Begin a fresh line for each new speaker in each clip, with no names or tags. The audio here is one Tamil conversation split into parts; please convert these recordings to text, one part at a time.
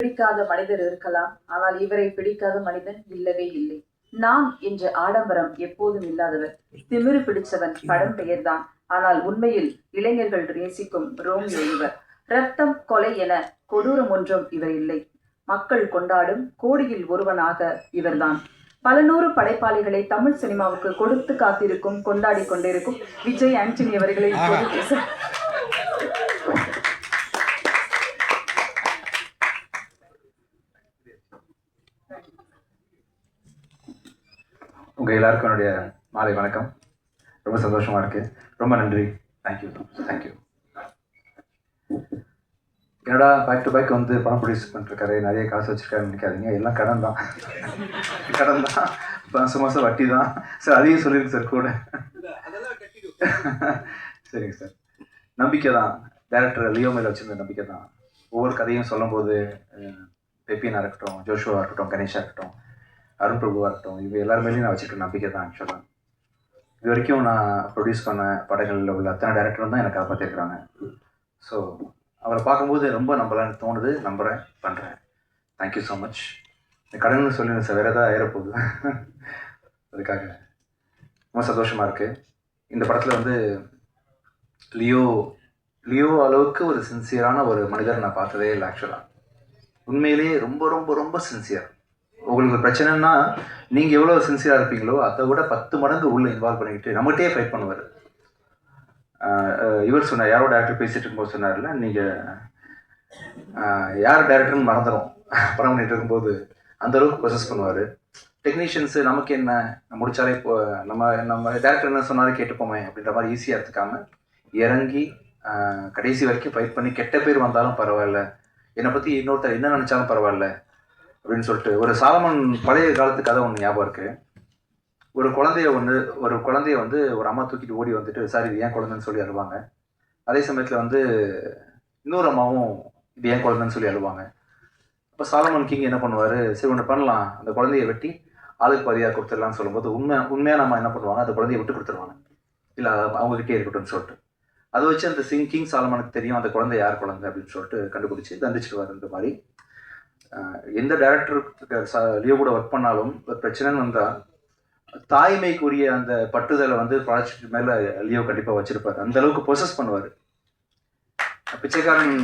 பிடிக்காத மனிதர் இருக்கலாம். ஆனால் இவரை பிடிக்காத மனிதன் இல்லவே இல்லை. நான் என்ற ஆடம்பரம் எப்போதும் இல்லாதவர் திமிரு பிடிச்சவன் படம் பெயர்தான். ஆனால் உண்மையில் இளைஞர்கள் நேசிக்கும் ரோமியோ இவர். ரத்தம் கொலை என கொடூரம் ஒன்றும் இவர் இல்லை. மக்கள் கொண்டாடும் கோடியில் ஒருவனாக இவர்தான். பல நூறு படைப்பாளிகளை தமிழ் சினிமாவுக்கு கொடுத்து காத்திருக்கும் கொண்டாடி கொண்டிருக்கும் விஜய் ஆண்டனி அவர்களை
உங்கள் எல்லாருக்கும் என்னுடைய மாலை வணக்கம். ரொம்ப சந்தோஷமாக இருக்கு. ரொம்ப நன்றி. தேங்க்யூ தேங்க்யூ என்னடா பேக் டு பேக் வந்து பணம் ப்ரொடியூஸ் பண்ணிருக்காரு நிறைய காசு வச்சுருக்காருன்னு நினைக்காதீங்க. எல்லாம் கடன் தான். கடன் தான். மாதம் மாதம் வட்டி தான். சார் அதையும் சொல்லிடுங்க சார் கூட. சரிங்க சார் நம்பிக்கை தான். டேரக்டர் லியோ மேல வச்சிருந்த நம்பிக்கை தான். ஒவ்வொரு கதையும் சொல்லும்போது பெப்பியனாக இருக்கட்டும் ஜோஷுவா இருக்கட்டும் கணேஷாக இருக்கட்டும் அருண் பிரபுவாக இருக்கட்டும் இவங்க எல்லாருமேலேயும் நான் வச்சுருக்க நம்பிக்கை தான் ஆக்சுவலாக இது வரைக்கும் நான் ப்ரொடியூஸ் பண்ண படங்களில் உள்ள அத்தனை டேரக்டரும் தான் எனக்கு காப்பாற்றிருக்கிறாங்க ஸோ அவரை பார்க்கும்போது ரொம்ப நம்பலான்னு தோணுது நம்புகிறேன் பண்ணுறேன் தேங்க்யூ ஸோ மச் இந்த கடன் சொல்லி சார் வேறு ஏதாவது ஆயிரப்போகுது. அதுக்காக. ரொம்ப சந்தோஷமாக இருக்குது இந்த படத்தில் வந்து லியோ லியோ அளவுக்கு ஒரு சின்சியரான ஒரு மனிதர் நான் பார்த்ததே இல்லை ஆக்சுவலாக உண்மையிலேயே ரொம்ப ரொம்ப ரொம்ப சின்சியர் உங்களுக்கு பிரச்சனைனா நீங்கள் எவ்வளோ சின்சியராக இருப்பீங்களோ அதை விட பத்து மடங்கு உள்ளே இன்வால்வ் பண்ணிக்கிட்டு நம்மகிட்டே ஃபைட் பண்ணுவார். இவர் சொன்னார் யாரோட டேரக்டர் பேசிகிட்டு இருக்கும்போது சொன்னார்ல நீங்கள் யார் டேரக்டர்னு மறந்துடும் படம் பண்ணிட்டு இருக்கும்போது அந்தளவுக்கு ப்ரொசஸ் பண்ணுவார். டெக்னீஷியன்ஸு நமக்கு என்ன முடித்தாலே இப்போ நம்ம நம்ம டேரக்டர் என்ன சொன்னாலும் கேட்டுப்போமே அப்படின்ற மாதிரி ஈஸியாக எடுத்துக்காம இறங்கி கடைசி வரைக்கும் ஃபைட் பண்ணி கெட்ட பேர் வந்தாலும் பரவாயில்ல. என்னை பற்றி இன்னொருத்தர் என்ன நினச்சாலும் பரவாயில்ல. அப்படின்னு சொல்லிட்டு ஒரு சாலமன் பழைய காலத்து கதை ஒன்று ஞாபகம் இருக்குது ஒரு குழந்தைய ஒன்று ஒரு குழந்தைய வந்து ஒரு அம்மா தூக்கிட்டு ஓடி வந்துட்டு சாரி இது ஏன் குழந்தைன்னு சொல்லி அழுவாங்க? அதே சமயத்தில் வந்து இன்னொரு அம்மாவும் இது ஏன் குழந்தைன்னு சொல்லி அழுவாங்க? அப்போ சாலமன் கிங் என்ன பண்ணுவார்? சரி ஒன்று பண்ணலாம். அந்த குழந்தைய வெட்டி ஆளுக்கு பாதியாக கொடுத்துடலாம்னு சொல்லும்போது உண்மை உண்மையாக நம்ம என்ன பண்ணுவாங்க? அந்த குழந்தைய விட்டு கொடுத்துருவாங்க. இல்லை அவங்ககிட்டே இருக்கட்டும்னு சொல்லிட்டு. அதை வச்சு அந்த சிங் கிங் சாலமனுக்கு தெரியும் அந்த குழந்தை யார் குழந்தை அப்படின்னு சொல்லிட்டு கண்டுபிடிச்சி தண்டிச்சிடுவார் இந்த மாதிரி. எந்த டேரக்டருக்கு லியோ கூட ஒர்க் பண்ணாலும் பிரச்சனைன்னு வந்தால் தாய்மைக்குரிய அந்த பட்டுதலை வந்து ப்ராஜெக்ட் மேலே லியோ கண்டிப்பாக வச்சுருப்பார். அந்த அளவுக்கு ப்ரொசஸ் பண்ணுவார். பிச்சைக்காரன்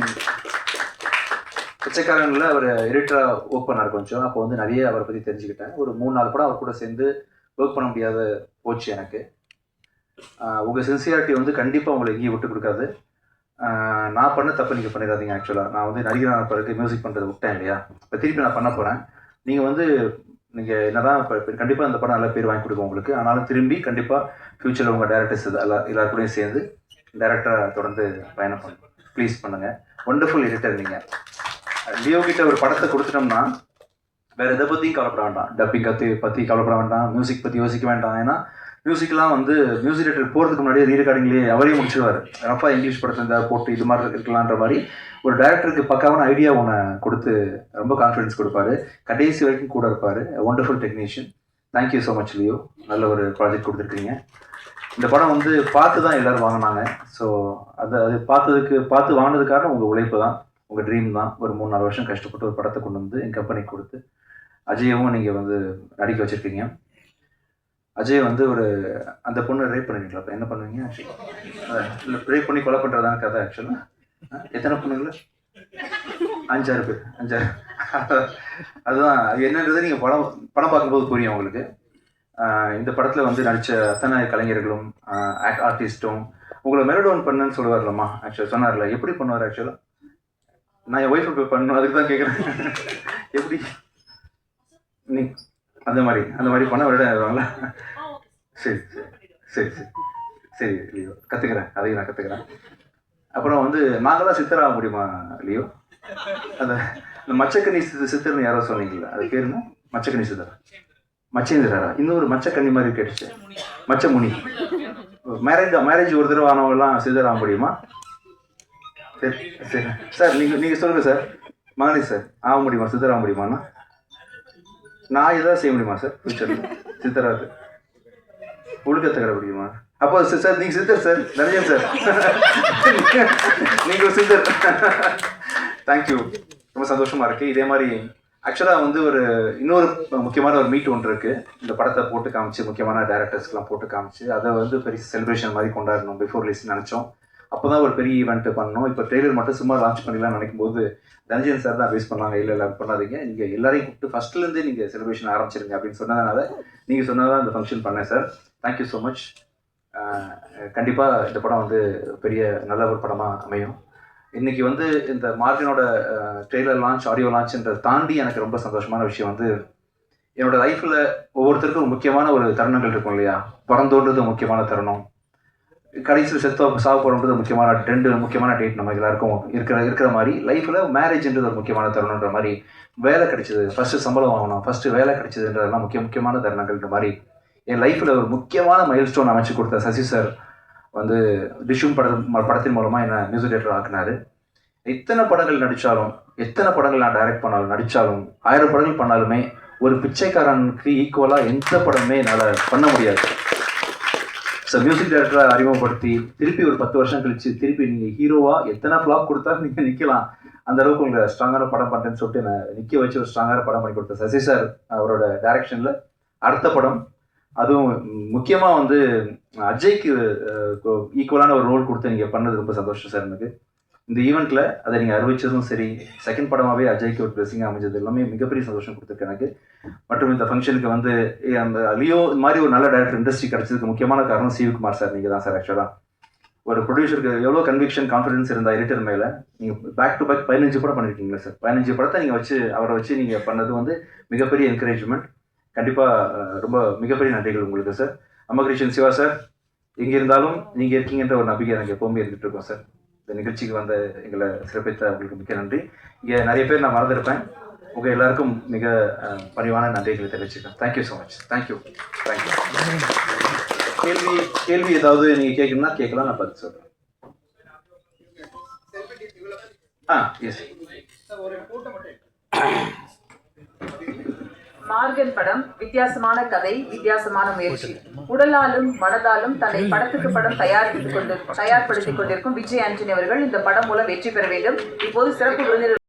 பிச்சைக்காரனில் அவர் எடிட்டராக ஒர்க் பண்ணார் கொஞ்சம். அப்போ வந்து நிறைய அவரை பற்றி தெரிஞ்சுக்கிட்டேன். ஒரு மூணு நாள் படம் அவர் கூட சேர்ந்து ஒர்க் பண்ண முடியாத போச்சு எனக்கு. உங்கள் சின்சியாரிட்டி வந்து கண்டிப்பாக உங்களை எங்கேயும் விட்டு கொடுக்காது. நான் பண்ண தப்பு நீங்கள் பண்ணிடாதீங்க ஆக்சுவலாக நான் வந்து நடிகரான பிறகு மியூசிக் பண்ணுறது விட்டேன் இல்லையா? இப்போ திருப்பி நான் பண்ண போகிறேன் நீங்கள் வந்து நீங்கள் என்ன தான் இப்போ கண்டிப்பாக அந்த படம் நல்ல பேர் வாங்கி கொடுக்கும் உங்களுக்கு. ஆனாலும் திரும்பி கண்டிப்பாக ஃப்யூச்சரில் உங்கள் டேரக்டர்ஸ் எல்லா எல்லாருக்கூடையும் சேர்ந்து டேரக்டராக தொடர்ந்து பயணம் பண்ணுங்க ப்ளீஸ் பண்ணுங்கள் ஒண்டர்ஃபுல் எடிட்டர் நீங்கள் லியோ கிட்ட ஒரு படத்தை கொடுத்துட்டோம்னா வேறு எதை பற்றியும் கவலைப்பட வேண்டாம். டப்பிங் கற்று பற்றி கவலைப்பட வேண்டாம். மியூசிக் பற்றி யோசிக்க வேண்டாம். ஏன்னா மியூசிக்லாம் வந்து மியூசிக் டேரக்டர் போகிறதுக்கு முன்னாடியே ரீ ரெக்கார்டிங்லேயே அவரே முடிச்சிருவார். ரஃபா இங்கிலீஷ் படத்தில் இருந்தால் போட்டு இது மாதிரி இருக்கலான்ற மாதிரி ஒரு டேரக்டருக்கு பக்காவான ஐடியா ஒன்று கொடுத்து ரொம்ப கான்ஃபிடன்ஸ் கொடுப்பாரு. கடைசி வரைக்கும் கூட இருப்பார். Wonderful technician thank you so much Leo நல்ல ஒரு ப்ராஜெக்ட் கொடுத்துருக்கீங்க. இந்த படம் வந்து பார்த்து தான் எல்லோரும் வாங்கினாங்க. ஸோ அது அது பார்த்ததுக்கு பார்த்து வாங்கினதுக்காக உங்கள் உழைப்பு தான். உங்கள் ட்ரீம் தான். ஒரு மூணு நாலு வருஷம் கஷ்டப்பட்டு ஒரு படத்தை கொண்டு வந்து என் கம்பெனிக்கு கொடுத்து அஜயவும் நீங்கள் வந்து நடிக்க வச்சுருக்கீங்க. அஜய் வந்து ஒரு அந்த பொண்ணு ரேப் பண்ணுவீங்களா அப்போ. என்ன பண்ணுவீங்க? இல்லை ரேப் பண்ணி கொலை பண்ணுறதான கதை ஆக்சுவலாக எத்தனை பொண்ணுங்கள? அஞ்சாறு பேர் அஞ்சாறு. அதுதான் என்னன்றது நீங்கள் படம் படம் பார்க்கும்போது புரியும் உங்களுக்கு. இந்த படத்தில் வந்து நடித்த அத்தனை கலைஞர்களும் ஆர்டிஸ்ட்டும் உங்களை மெலடோன் பண்ணுன்னு சொல்லுவார்லம்மா ஆக்சுவலாக சொன்னார்ல. எப்படி பண்ணுவார் ஆக்சுவலாக நான் என் ஒய்ஃபை போய் பண்ணணும் அதுக்கு தான் கேட்குறேன் எப்படி? நீ அந்த மாதிரி அந்த மாதிரி பண்ண விட வருவாங்களா சரி. சரி சரி சரி. சரி லியோ. கற்றுக்கிறேன் அதையும் நான் கற்றுக்கிறேன் அப்புறம் வந்து நாங்கள் தான் சித்தராக முடியுமா லியோ? அந்த இந்த மச்சக்கன்னி சித்த சித்தர்னு யாரோ சொன்னீங்களா அது பேர் என்ன? மச்சக்கன்னி சித்தர். மச்சேந்திரரா. இன்னொரு மச்சக்கன்னி மாதிரி கேட்டுச்சு. மச்சமுனி. மேரேஜ் மேரேஜ் ஒரு தடவை ஆனவங்கலாம் சித்தர் ஆக முடியுமா? சரி சரி. சார் நீங்கள் நீங்கள் சொல்லுங்கள் சார். மகனி சார் ஆக முடியுமா? சித்தர் ஆக முடியுமாண்ணா நான் ஏதாவது செய்ய முடியுமா சார் ஃபியூச்சரில் சித்தராது. ஒழுக்கத்தை கட முடியுமா அப்போ சார் சார் நீங்கள் சித்தர் சார் தனஞ்சன் சார் நீங்கள் சித்தர். தேங்க்யூ ரொம்ப சந்தோஷமாக இருக்குது இதே மாதிரி ஆக்சுவலாக வந்து ஒரு இன்னொரு முக்கியமான ஒரு மீட் ஒன்று இருக்குது இந்த படத்தை போட்டு காமிச்சு முக்கியமான டேரக்டர்ஸ்க்கெலாம் போட்டு காமிச்சு அதை வந்து பெரிய செலிப்ரேஷன் மாதிரி கொண்டாடணும் பிஃபோர் ரிலீஸ் நினச்சோம். அப்போ தான் ஒரு பெரிய ஈவெண்ட் பண்ணோம் இப்போ ட்ரெய்லர் மட்டும் சும்மா லான்ச் பண்ணிடலாம் நினைக்கும் போது தனஞ்சயன் சார் தான் பேஸ் பண்ணாங்க. இல்லை இல்லை பண்ணாதீங்க. நீங்கள் எல்லாரையும் கூப்பிட்டு ஃபர்ஸ்ட்லேருந்து நீங்கள் செலிப்ரேஷன் ஆரம்பிச்சிருங்க அப்படின்னு சொன்னதுனால நீங்கள் சொன்னதான் இந்த ஃபங்க்ஷன் பண்ணேன் சார் தேங்க்யூ ஸோ மச் கண்டிப்பாக இந்த படம் வந்து பெரிய நல்ல ஒரு படமாக அமையும். இன்னைக்கு வந்து இந்த மார்டினோட ட்ரெய்லர் லான்ச் ஆடியோ லான்ச்ன்றதை தாண்டி எனக்கு ரொம்ப சந்தோஷமான விஷயம் வந்து என்னோட லைஃப்பில் ஒவ்வொருத்தருக்கும் முக்கியமான ஒரு தருணங்கள் இருக்கும் இல்லையா? பிறந்தோன்றது முக்கியமான தருணம். கடைசியில் செத்தவங்க சாவு போகிறோன்றது முக்கியமான ரெண்டு முக்கியமான டேட் நம்ம எல்லாருக்கும் இருக்கிற இருக்கிற மாதிரி லைஃப்பில் மேரேஜ்ன்றது ஒரு முக்கியமான தருணன்ற மாதிரி வேலை கிடைச்சது. ஃபஸ்ட்டு சம்பளம் வாங்கணும் ஃபஸ்ட்டு வேலை கிடைச்சதுன்றதெல்லாம் முக்கிய முக்கியமான தருணங்கள்ன்ற மாதிரி என் லைஃப்பில் ஒரு முக்கியமான மைல் ஸ்டோன் அமைச்சு கொடுத்த சசி சார் வந்து டிஷும் படம் படத்தின் மூலமாக என்ன மியூசிக் டேரக்டர் ஆக்குனாரு. எத்தனை படங்கள் நடித்தாலும் எத்தனை படங்கள் நான் டைரக்ட் பண்ணாலும் நடித்தாலும் ஆயிரம் படங்கள் பண்ணாலுமே ஒரு பிச்சைக்காரனுக்கு ஈக்குவலாக எந்த படமே என்னால் பண்ண முடியாது. ஸோ மியூசிக் டைரக்டரை அறிமுகப்படுத்தி திருப்பி ஒரு பத்து வருஷம் கழிச்சு திருப்பி நீங்கள் ஹீரோவாக எத்தனை ஃப்ளாப் கொடுத்தாலும் நீங்கள் நிற்கலாம் அந்த அளவுக்கு உங்களை ஸ்ட்ராங்கான படம் பண்ணுறேன்னு சொல்லிட்டு நான் நிற்க வச்சு ஒரு ஸ்ட்ராங்கான படம் பண்ணி கொடுத்தேன். சசி சார் அவரோட டைரக்ஷனில் அடுத்த படம். அதுவும் முக்கியமாக வந்து அஜய்க்கு ஈக்குவலான ஒரு ரோல் கொடுத்து நீங்கள் பண்ணது ரொம்ப சந்தோஷம் சார் எனக்கு. இந்த ஈவெண்ட்டில் அதை நீங்கள் அறிவிச்சதும் சரி செகண்ட் படமாகவே அஜய்க்கு ஒரு பிளஸிங் அமைஞ்சது எல்லாமே மிகப்பெரிய சந்தோஷம் கொடுத்துருக்கு எனக்கு. மற்றும் இந்த ஃபங்க்ஷனுக்கு வந்து அந்த லியோ இந்த மாதிரி ஒரு நல்ல டேரக்டர் இண்டஸ்ட்ரி கிடைச்சதுக்கு முக்கியமான காரணம் சிவகுமார் சார் நீங்கள் தான் சார் ஆக்சுவலாக ஒரு ப்ரொடியூசருக்கு எவ்வளோ கன்விக்ஷன் கான்ஃபிடன்ஸ் இருந்தால் எடிட்டர் மேலே நீங்கள் பேக் டு பேக் பதினஞ்சு படம் பண்ணியிருக்கீங்களா சார்? பதினஞ்சு படத்தை நீங்கள் வச்சு அவரை வச்சு நீங்கள் பண்ணது வந்து மிகப்பெரிய என்கரேஜ்மெண்ட் கண்டிப்பாக ரொம்ப மிகப்பெரிய நன்றிகள் உங்களுக்கு சார். அம்மகிருஷ்ணன் சிவா சார் எங்கே இருந்தாலும் நீங்கள் இருக்கீங்கன்ற ஒரு நம்பிக்கை நாங்கள் எப்போவுமே இருந்துகிட்டு இருக்கோம் சார். இந்த நிகழ்ச்சிக்கு வந்த எங்களை சிறப்பித்த அவங்களுக்கு மிக்க நன்றி. இங்கே நிறைய பேர் நான் மறந்துருப்பேன். உங்கள் எல்லாருக்கும் மிக பணிவான நன்றிகளை தெரிவிச்சுக்கிறேன். Thank you so much thank you thank you கேள்வி கேள்வி ஏதாவது நீங்கள் கேட்கணும்னா கேட்கலாம் நான் பதில் சொல்கிறேன் ஆ எஸ்
மார்கன் படம் வித்தியாசமான கதை வித்தியாசமான முயற்சி. உடலாலும் மனதாலும் தன்னை படத்துக்கு படம் தயாரித்துக் கொண்டு தயார்படுத்திக் கொண்டிருக்கும் விஜய் ஆண்டனி அவர்கள் இந்த படம் மூலம் வெற்றி பெற வேண்டும். இப்போது சிறப்பு விருந்தினர்